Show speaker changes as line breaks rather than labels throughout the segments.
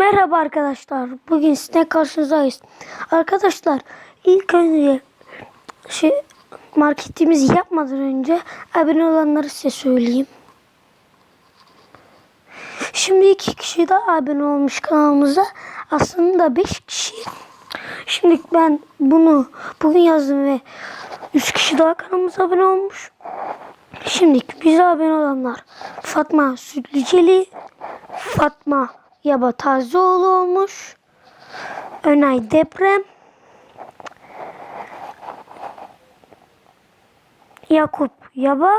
Merhaba arkadaşlar. Bugün size karşınızdayız. Arkadaşlar ilk önce şey marketimizi yapmadan önce abone olanları size söyleyeyim. Şimdi iki kişi daha abone olmuş kanalımıza. Aslında beş kişi. Şimdi ben bunu bugün yazdım ve üç kişi daha kanalımıza abone olmuş. Şimdi bize abone olanlar Fatma Sütlüceli, Fatma Yaba Tazioğlu olmuş. Önay Deprem. Yakup Yaba.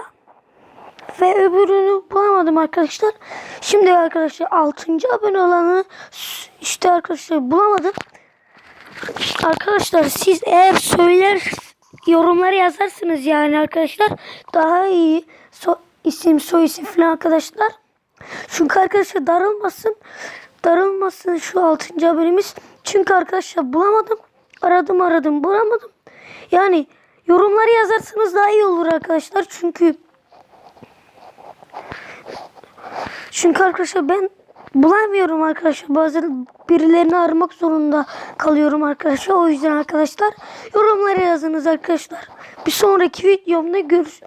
Ve öbürünü bulamadım arkadaşlar. Şimdi arkadaşlar 6. abone olanı işte arkadaşlar bulamadım. Arkadaşlar siz eğer söyler yorumlara yazarsınız yani arkadaşlar daha iyi so, isim soy isim falan arkadaşlar. Çünkü arkadaşlar darılmasın. Darılmasın şu 6. haberimiz. Çünkü arkadaşlar bulamadım. Aradım aradım bulamadım. Yani yorumları yazarsanız daha iyi olur arkadaşlar. Çünkü çünkü arkadaşlar ben bulamıyorum arkadaşlar. Bazen birilerini aramak zorunda kalıyorum arkadaşlar. O yüzden arkadaşlar yorumlara yazınız arkadaşlar. Bir sonraki videomda gör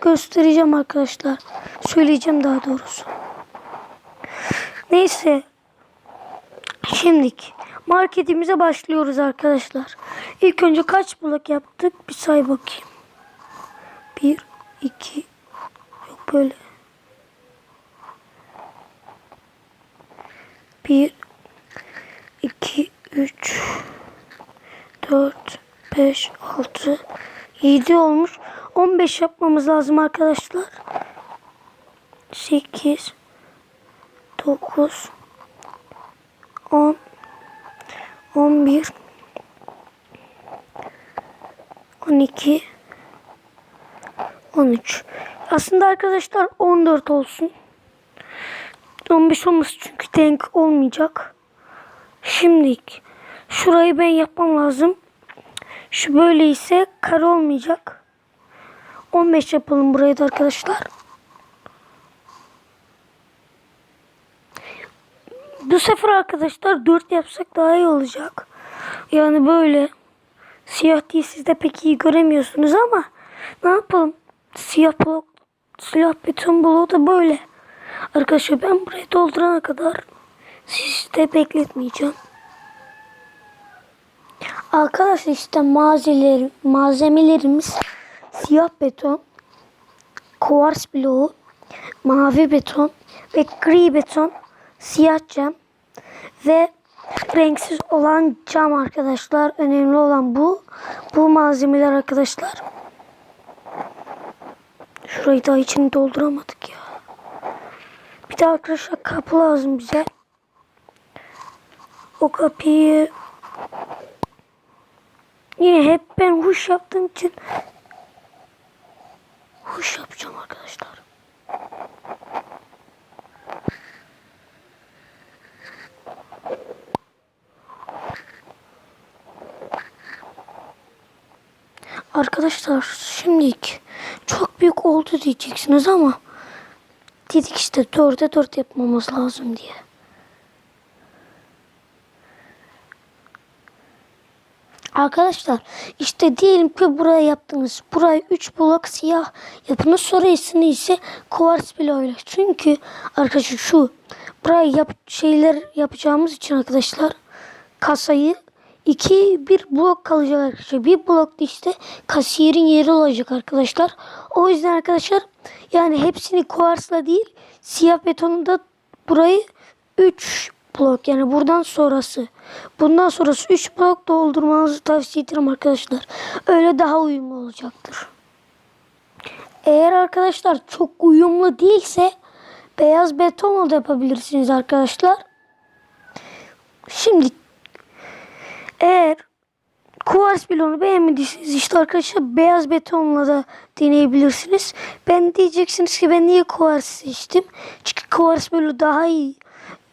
göstereceğim arkadaşlar. Söyleyeceğim daha doğrusu. Neyse. Şimdilik marketimize başlıyoruz arkadaşlar. İlk önce kaç blok yaptık? Bir say bakayım. Bir, iki, yok böyle. Bir, iki, üç, dört, beş, altı, yedi olmuş. On beş yapmamız lazım arkadaşlar. Sekiz, dokuz, on, on bir, on iki, on üç. Aslında arkadaşlar on dört olsun. 15 olması çünkü denk olmayacak. Şimdilik şurayı ben yapmam lazım. Şu böyle ise kare olmayacak. 15 yapalım burayı da arkadaşlar. Bu sefer arkadaşlar 4 yapsak daha iyi olacak. Yani böyle siyah değil siz de pek iyi göremiyorsunuz ama ne yapalım? Siyah blok, siyah beton bloğu da böyle. Arkadaşlar ben burayı doldurana kadar sizi de bekletmeyeceğim. Arkadaşlar işte malzemeler, malzemelerimiz siyah beton, kuvars bloğu, mavi beton ve gri beton, siyah cam ve renksiz olan cam arkadaşlar. Önemli olan bu. Bu malzemeler arkadaşlar. Şurayı da içini dolduramadık ya. Bir de arkadaşlar kapı lazım bize. O kapıyı yine hep ben huş yaptığım için huş yapacağım arkadaşlar. Arkadaşlar şimdilik çok büyük oldu diyeceksiniz ama dedik işte dörde dört yapmamız lazım diye. Arkadaşlar işte diyelim ki buraya yaptınız. Burayı 3 blok siyah yapınız. Sonrasını ise kuvars bloğuyla. Çünkü arkadaşlar şu burayı yap, şeyler yapacağımız için arkadaşlar kasayı iki bir blok kalacak arkadaşlar. Bir blokta işte kasiyerin yeri olacak arkadaşlar. O yüzden arkadaşlar yani hepsini kuarsla değil siyah betonunda burayı 3 blok yani buradan sonrası. Bundan sonrası 3 blok doldurmanızı tavsiye ederim arkadaşlar. Öyle daha uyumlu olacaktır. Eğer arkadaşlar çok uyumlu değilse beyaz betonla da yapabilirsiniz arkadaşlar. Şimdi eğer kuvars bloğunu beğenmediyseniz işte arkadaşlar beyaz betonla da deneyebilirsiniz. Ben diyeceksiniz ki ben niye kuvars seçtim? Çünkü kuvars bloğu daha iyi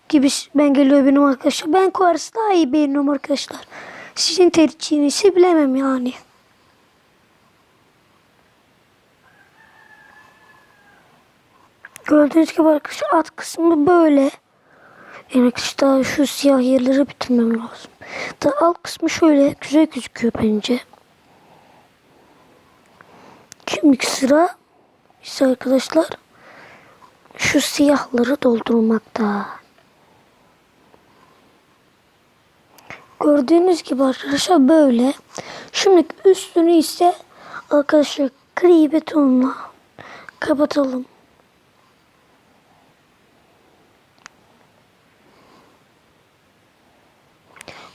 gibi ben geliyor benim arkadaşlar. Ben kuvars daha iyi beğeniyorum arkadaşlar. Sizin tercihinizi bilemem yani. Gördüğünüz gibi arkadaşlar alt kısmı böyle. Yani işte şu siyah yerleri bitirmem lazım. Da alt kısmı şöyle güzel gözüküyor bence. Şimdi sıra ise arkadaşlar şu siyahları doldurmakta. Gördüğünüz gibi arkadaşlar böyle. Şimdi üstünü ise arkadaşlar gri betonla kapatalım.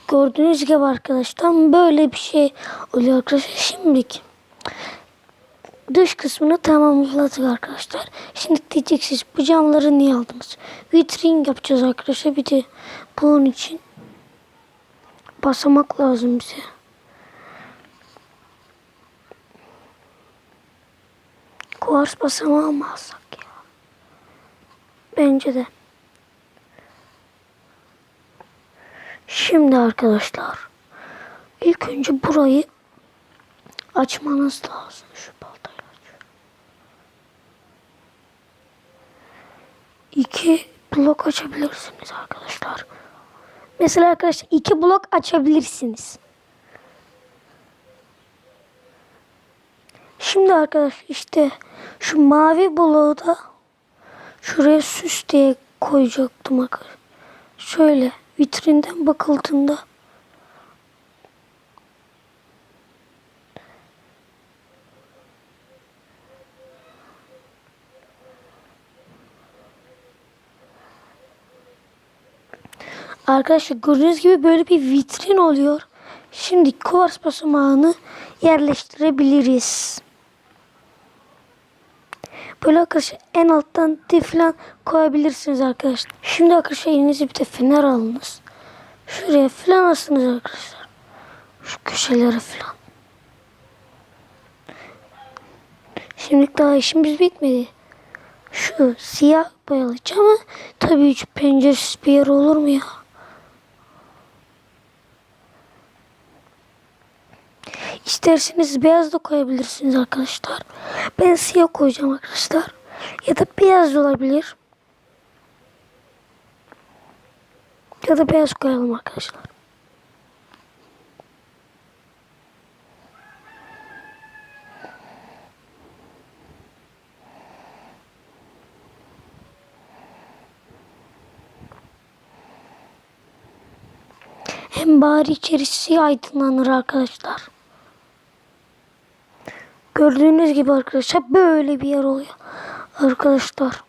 Gördüğünüz gibi arkadaşlar böyle bir şey oluyor arkadaşlar. Şimdilik dış kısmını tamamladık arkadaşlar. Şimdi diyeceksiniz bu camları niye aldınız? Vitrin yapacağız arkadaşlar. Bir de bunun için basamak lazım bize. Kuvars basamağı mı alsak ya? Bence de. Şimdi arkadaşlar ilk önce burayı açmanız lazım. Şu baltayla. İki blok açabilirsiniz arkadaşlar. Mesela arkadaşlar iki blok açabilirsiniz. Şimdi arkadaşlar işte şu mavi bloğu da şuraya süs diye koyacaktım arkadaşlar. Şöyle vitrinden bakıldığında Arkadaşlar gördüğünüz gibi böyle bir vitrin oluyor. Şimdi kuvars basamağını yerleştirebiliriz. Böyle arkadaşlar en alttan de falan koyabilirsiniz arkadaşlar. Şimdi arkadaşlar elinize bir de fener alınız. Şuraya falan asınız arkadaşlar. Şu köşelere falan. Şimdi daha işimiz bitmedi. Şu siyah boyalayacağım ama tabii hiç penceresiz bir yer olur mu ya? İsterseniz beyaz da koyabilirsiniz arkadaşlar. Ben siyah koyacağım arkadaşlar. Ya da beyaz olabilir. Ya da beyaz koyalım arkadaşlar. Hem bari içerisi aydınlanır arkadaşlar. Gördüğünüz gibi arkadaşlar böyle bir yer oluyor. Arkadaşlar.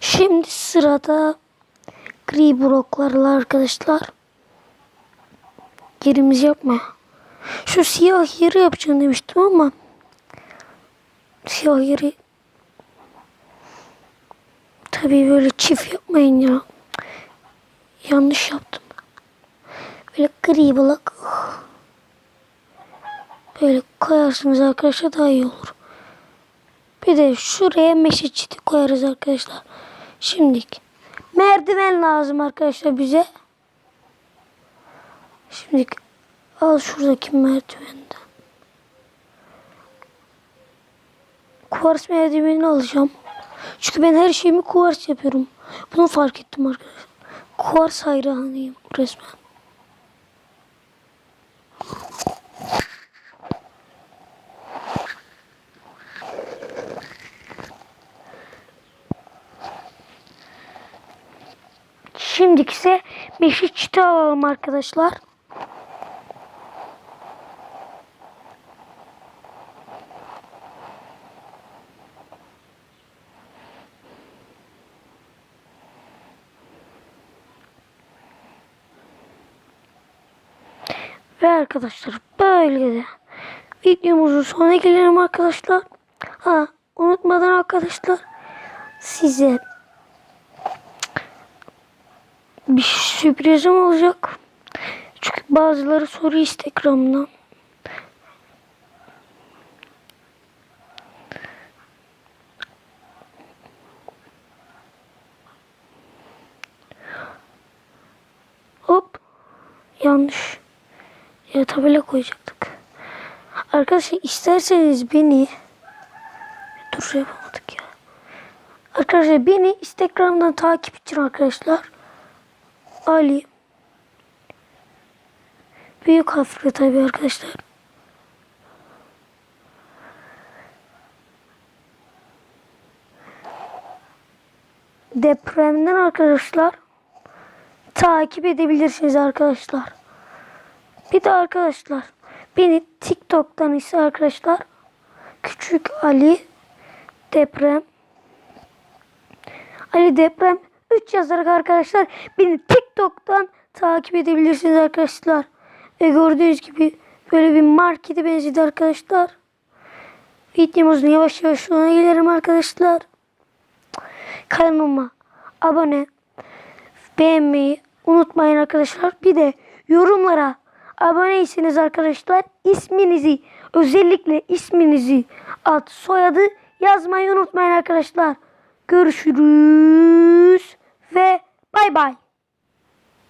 Şimdi sırada gri bloklarla arkadaşlar. Yerimiz yapma. Şu siyah yeri yapacağım demiştim ama siyah yeri tabii böyle çift yapmayın ya. Yanlış yaptım. Böyle gri blok böyle koyarsınız arkadaşlar daha iyi olur. Bir de şuraya meşe çiti koyarız arkadaşlar. Şimdilik merdiven lazım arkadaşlar bize. Şimdi al şuradaki merdivenden. Kuvars merdivenini alacağım. Çünkü ben her şeyimi kuvars yapıyorum. Bunu fark ettim arkadaşlar. Kuvars hayranıyım resmen. Şimdi ise meşe çiti alalım arkadaşlar. Ve arkadaşlar böyle de videomuzun sonuna gelelim arkadaşlar. Ha unutmadan arkadaşlar size bir sürprizim olacak. Çünkü bazıları soru Instagram'dan. Hop. Yanlış. Ya tabela koyacaktık. Arkadaşlar isterseniz beni dur yapamadık ya. Arkadaşlar beni Instagram'dan takip için arkadaşlar Ali. Büyük harfle tabii arkadaşlar. Depremden arkadaşlar takip edebilirsiniz arkadaşlar. Bir de arkadaşlar beni TikTok'tan ise arkadaşlar Küçük Ali Deprem Ali Deprem 3 yazarak arkadaşlar beni TikTok'tan takip edebilirsiniz arkadaşlar. Ve gördüğünüz gibi böyle bir markete benzedi arkadaşlar. Videomuzun yavaş yavaş sonuna gelirim arkadaşlar. Kanalıma abone beğenmeyi unutmayın arkadaşlar. Bir de yorumlara aboneyseniz arkadaşlar isminizi özellikle isminizi ad soyadı yazmayı unutmayın arkadaşlar. Görüşürüz ve bay bay.